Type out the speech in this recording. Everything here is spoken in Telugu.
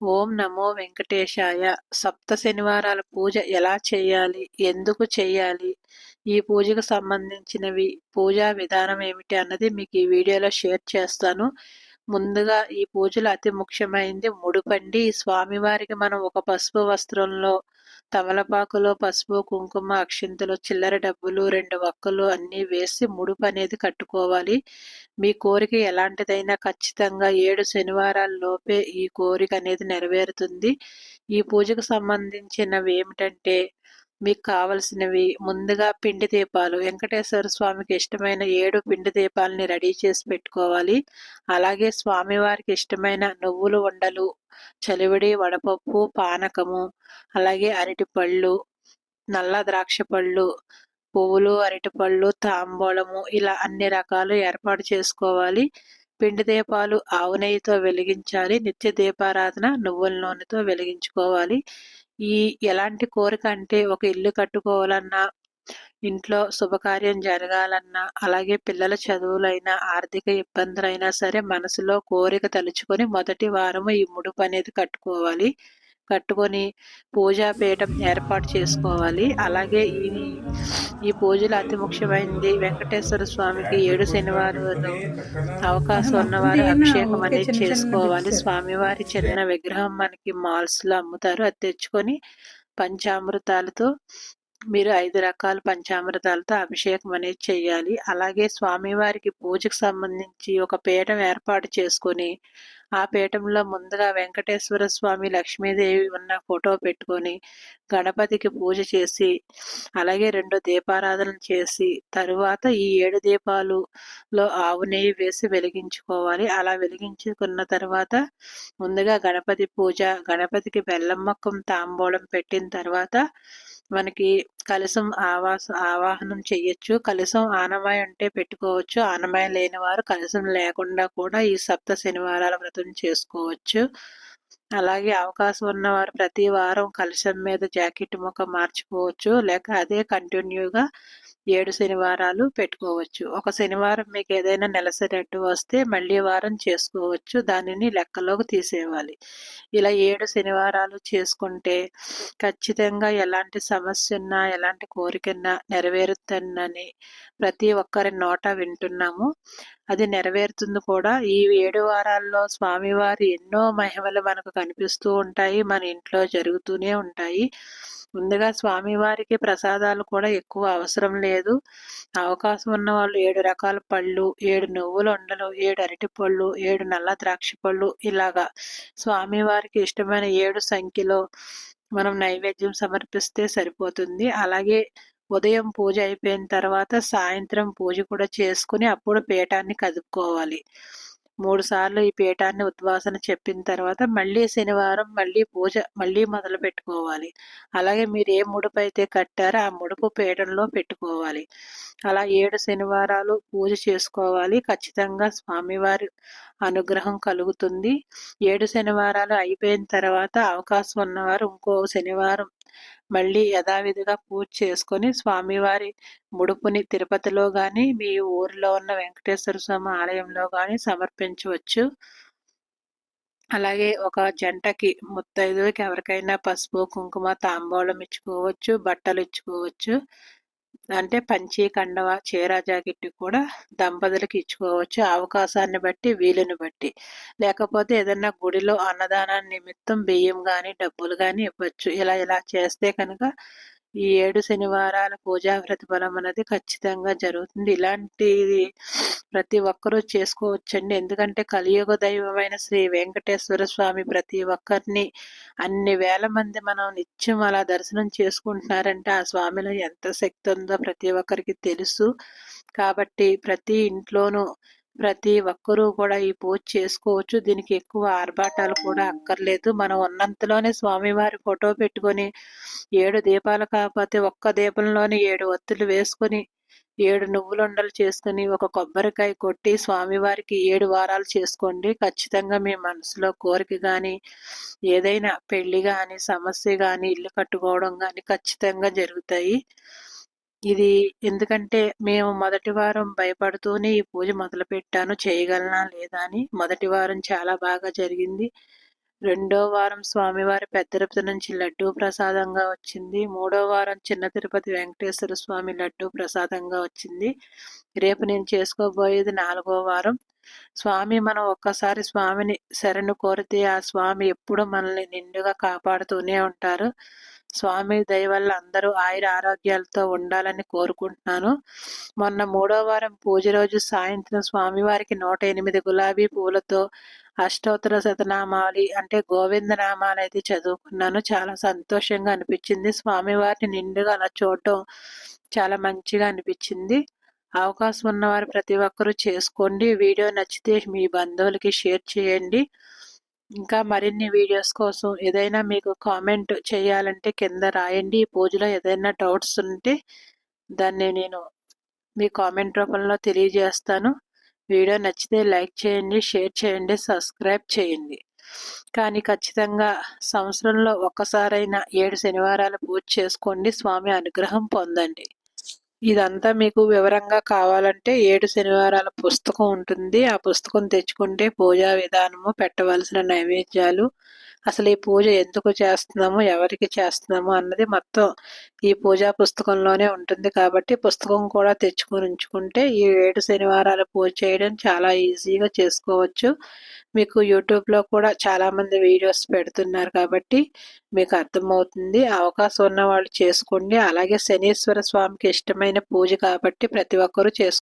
ఓం నమో వెంకటేశాయ. సప్త శనివారాల పూజ ఎలా చేయాలి? ఎందుకు చేయాలి? ఈ పూజకు సంబంధించినవి పూజా విధానం ఏమిటి అన్నది మీకు ఈ వీడియోలో షేర్ చేస్తాను. ముందుగా ఈ పూజలో అతి ముఖ్యమైనది ముడుపండి. స్వామివారికి మనం ఒక పసుపు వస్త్రంలో తమలపాకులో పసుపు కుంకుమ అక్షింతలు చిల్లర డబ్బులు రెండు వక్కలు అన్నీ వేసి ముడుపు అనేది కట్టుకోవాలి. మీ కోరిక ఎలాంటిదైనా ఖచ్చితంగా ఏడు శనివారాల లోపే ఈ కోరిక అనేది నెరవేరుతుంది. ఈ పూజకు సంబంధించినవి ఏమిటంటే మీకు కావలసినవి ముందుగా పిండి దీపాలు. వెంకటేశ్వర స్వామికి ఇష్టమైన ఏడు పిండి దీపాలని రెడీ చేసి పెట్టుకోవాలి. అలాగే స్వామివారికి ఇష్టమైన నువ్వులు ఉండలు చలివిడి వడపప్పు పానకము అలాగే అరటిపళ్ళు నల్ల ద్రాక్ష పళ్ళు పువ్వులు అరటిపళ్ళు తాంబూలము ఇలా అన్ని రకాలు ఏర్పాటు చేసుకోవాలి. పిండి దీపాలు ఆవు నెయ్యితో వెలిగించాలి. నిత్య దీపారాధన నువ్వుల నూనెతో వెలిగించుకోవాలి. ఈ ఎలాంటి కోరిక అంటే ఒక ఇల్లు కట్టుకోవాలన్నా ఇంట్లో శుభకార్యం జరగాలన్నా అలాగే పిల్లల చదువులైనా ఆర్థిక ఇబ్బందులైనా సరే మనసులో కోరిక తలుచుకొని మొదటి వారము ఈ ముడుపు అనేది కట్టుకోవాలి. కట్టుకొని పూజా పీఠం ఏర్పాటు చేసుకోవాలి. అలాగే ఈ ఈ పూజలు అతి ముఖ్యమైనది. వెంకటేశ్వర స్వామికి ఏడు శనివారం అవకాశం ఉన్నవారు అభిషేకం అనేది చేసుకోవాలి. స్వామివారి చిన్న విగ్రహం మనకి మాల్స్లో అమ్ముతారు. అది తెచ్చుకొని పంచామృతాలతో మీరు ఐదు రకాల పంచామృతాలతో అభిషేకం అనేది చేయాలి. అలాగే స్వామివారికి పూజకు సంబంధించి ఒక పీఠం ఏర్పాటు చేసుకొని ఆ పీఠంలో ముందుగా వెంకటేశ్వర స్వామి లక్ష్మీదేవి ఉన్న ఫోటో పెట్టుకొని గణపతికి పూజ చేసి అలాగే రెండు దీపారాధన చేసి తరువాత ఈ ఏడు దీపాలులో ఆవు నెయ్యి వేసి వెలిగించుకోవాలి. అలా వెలిగించుకున్న తర్వాత ముందుగా గణపతి పూజ గణపతికి బెల్లం మొక్కం తాంబూలం పెట్టిన తర్వాత మనకి కలసం ఆవాస ఆవాహనం చెయ్యొచ్చు. కలసం ఆనమాయ ఉంటే పెట్టుకోవచ్చు. ఆనమాయ లేని వారు కలసం లేకుండా కూడా ఈ సప్త శనివారాల వ్రతం చేసుకోవచ్చు. అలాగే అవకాశం ఉన్నవారు ప్రతి వారం కలసం మీద జాకెట్ ముఖం మార్చుకోవచ్చు. లేక అదే కంటిన్యూగా ఏడు శనివారాలు పెట్టుకోవచ్చు. ఒక శనివారం మీకు ఏదైనా నెలసరి అడ్డు వస్తే మళ్ళీ వారం చేసుకోవచ్చు. దానిని లెక్కలోకి తీసేయాలి. ఇలా ఏడు శనివారాలు చేసుకుంటే ఖచ్చితంగా ఎలాంటి సమస్య ఉన్నా ఎలాంటి కోరికన్నా నెరవేరుతుందని ప్రతి ఒక్కరి నోట వింటున్నాము. అది నెరవేరుతుంది కూడా. ఈ ఏడు వారాల్లో స్వామివారి ఎన్నో మహిమలు మనకు కనిపిస్తూ ఉంటాయి మన ఇంట్లో జరుగుతూనే ఉంటాయి. ముందుగా స్వామివారికి ప్రసాదాలు కూడా ఎక్కువ అవసరం లేదు. అవకాశం ఉన్న వాళ్ళు ఏడు రకాల పళ్ళు ఏడు నువ్వులు ఉండలు ఏడు అరటి పళ్ళు ఏడు నల్ల ద్రాక్ష పళ్ళు ఇలాగా స్వామివారికి ఇష్టమైన ఏడు సంఖ్యలో మనం నైవేద్యం సమర్పిస్తే సరిపోతుంది. అలాగే ఉదయం పూజ అయిపోయిన తర్వాత సాయంత్రం పూజ కూడా చేసుకుని అప్పుడు పీఠాన్ని కదుపుకోవాలి. మూడుసార్లు ఈ పీఠాన్ని ఉద్వాసన చెప్పిన తర్వాత మళ్ళీ శనివారం మళ్ళీ పూజ మళ్ళీ మొదలు పెట్టుకోవాలి. అలాగే మీరు ఏ ముడుపు అయితే కట్టారో ఆ ముడుపు పీఠంలో పెట్టుకోవాలి. అలా ఏడు శనివారాలు పూజ చేసుకోవాలి. ఖచ్చితంగా స్వామివారి అనుగ్రహం కలుగుతుంది. ఏడు శనివారాలు అయిపోయిన తర్వాత అవకాశం ఉన్నవారు ఇంకో శనివారం మళ్ళీ యథావిధిగా పూజ చేసుకొని స్వామివారి ముడుపుని తిరుపతిలో కానీ మీ ఊరిలో ఉన్న వెంకటేశ్వర స్వామి ఆలయంలో కానీ సమర్పించవచ్చు. అలాగే ఒక జంటకి ముత్తైదుకి ఎవరికైనా పసుపు కుంకుమ తాంబూలం ఇచ్చుకోవచ్చు బట్టలు ఇచ్చుకోవచ్చు. అంటే పంచి కండవ చీర జాకెట్ కూడా దంపతులకు ఇచ్చుకోవచ్చు. అవకాశాన్ని బట్టి వీలుని బట్టి. లేకపోతే ఏదన్నా గుడిలో అన్నదానాన్ని నిమిత్తం బియ్యం కానీ డబ్బులు కానీ ఇవ్వచ్చు. ఇలా ఇలా చేస్తే కనుక ఈ ఏడు శనివారాల పూజా ప్రతిఫలం అనేది ఖచ్చితంగా జరుగుతుంది. ఇలాంటిది ప్రతి ఒక్కరూ చేసుకోవచ్చండి. ఎందుకంటే కలియుగ దైవమైన శ్రీ వెంకటేశ్వర స్వామి ప్రతి ఒక్కరిని అన్ని వేల మంది మనం నిత్యం అలా దర్శనం చేసుకుంటున్నారంటే ఆ స్వామిలో ఎంత శక్తి ఉందో ప్రతి ఒక్కరికి తెలుసు. కాబట్టి ప్రతి ఇంట్లోనూ ప్రతి ఒక్కరూ కూడా ఈ పూజ చేసుకోవచ్చు. దీనికి ఎక్కువ ఆర్భాటాలు కూడా అక్కర్లేదు. మనం ఉన్నంతలోనే స్వామివారి ఫోటో పెట్టుకొని ఏడు దీపాలు కాకపోతే ఒక్క దీపంలోనే ఏడు ఒత్తులు వేసుకొని ఏడు నువ్వులుండలు చేసుకుని ఒక కొబ్బరికాయ కొట్టి స్వామివారికి ఏడు వారాలు చేసుకోండి. ఖచ్చితంగా మీ మనసులో కోరిక కానీ ఏదైనా పెళ్ళి కానీ సమస్య కానీ ఇల్లు కట్టుకోవడం కానీ ఖచ్చితంగా జరుగుతాయి. ఇది ఎందుకంటే మేము మొదటి వారం భయపడుతూనే ఈ పూజ మొదలు పెట్టాను చేయగలనా లేదా అని మొదటి వారం చాలా బాగా జరిగింది. రెండో వారం స్వామివారి పెద్ద తిరుపతి నుంచి లడ్డూ ప్రసాదంగా వచ్చింది. మూడో వారం చిన్న తిరుపతి వెంకటేశ్వర స్వామి లడ్డూ ప్రసాదంగా వచ్చింది. రేపు నేను చేసుకోబోయేది నాలుగో వారం. స్వామి మనం ఒక్కసారి స్వామిని శరణు కోరితే ఆ స్వామి ఎప్పుడు మనల్ని నిండుగా కాపాడుతూనే ఉంటారు. స్వామి దయ వల్ల అందరూ ఆయుర ఆరోగ్యాలతో ఉండాలని కోరుకుంటున్నాను. మొన్న మూడో వారం పూజ రోజు సాయంత్రం స్వామివారికి నూట ఎనిమిది గులాబీ పూలతో అష్టోత్తర శతనామాలి అంటే గోవింద నామాలు అయితే చదువుకున్నాను. చాలా సంతోషంగా అనిపించింది. స్వామివారిని నిండుగా అలా చూడటం చాలా మంచిగా అనిపించింది. అవకాశం ఉన్నవారు ప్రతి ఒక్కరూ చేసుకోండి. వీడియో నచ్చితే మీ బంధువులకి షేర్ చేయండి. ఇంకా మరిన్ని వీడియోస్ కోసం ఏదైనా మీకు కామెంట్ చేయాలంటే కింద రాయండి. ఈ పూజలో ఏదైనా డౌట్స్ ఉంటే దాన్ని నేను మీ కామెంట్ రూపంలో తెలియజేస్తాను. వీడియో నచ్చితే లైక్ చేయండి షేర్ చేయండి సబ్స్క్రైబ్ చేయండి. కానీ ఖచ్చితంగా సంవత్సరంలో ఒక్కసారైనా ఏడు శనివారాలు పూజ చేసుకోండి. స్వామి అనుగ్రహం పొందండి. ఇదంతా మీకు వివరంగా కావాలంటే ఏడు శనివారాల పుస్తకం ఉంటుంది. ఆ పుస్తకం తెచ్చుకుంటే పూజా విధానము పెట్టవలసిన నైవేద్యాలు అసలు ఈ పూజ ఎందుకు చేస్తున్నాము ఎవరికి చేస్తున్నాము అన్నది మొత్తం ఈ పూజా పుస్తకంలోనే ఉంటుంది. కాబట్టి పుస్తకం కూడా తెచ్చుకొని ఉంచుకుంటే ఈ ఏడు శనివారాలు పూజ చేయడం చాలా ఈజీగా చేసుకోవచ్చు. మీకు యూట్యూబ్లో కూడా చాలామంది వీడియోస్ పెడుతున్నారు కాబట్టి మీకు అర్థమవుతుంది. అవకాశం ఉన్న వాళ్ళు చేసుకోండి. అలాగే శనీశ్వర స్వామికి ఇష్టమైన పూజ కాబట్టి ప్రతి ఒక్కరూ చేసుకో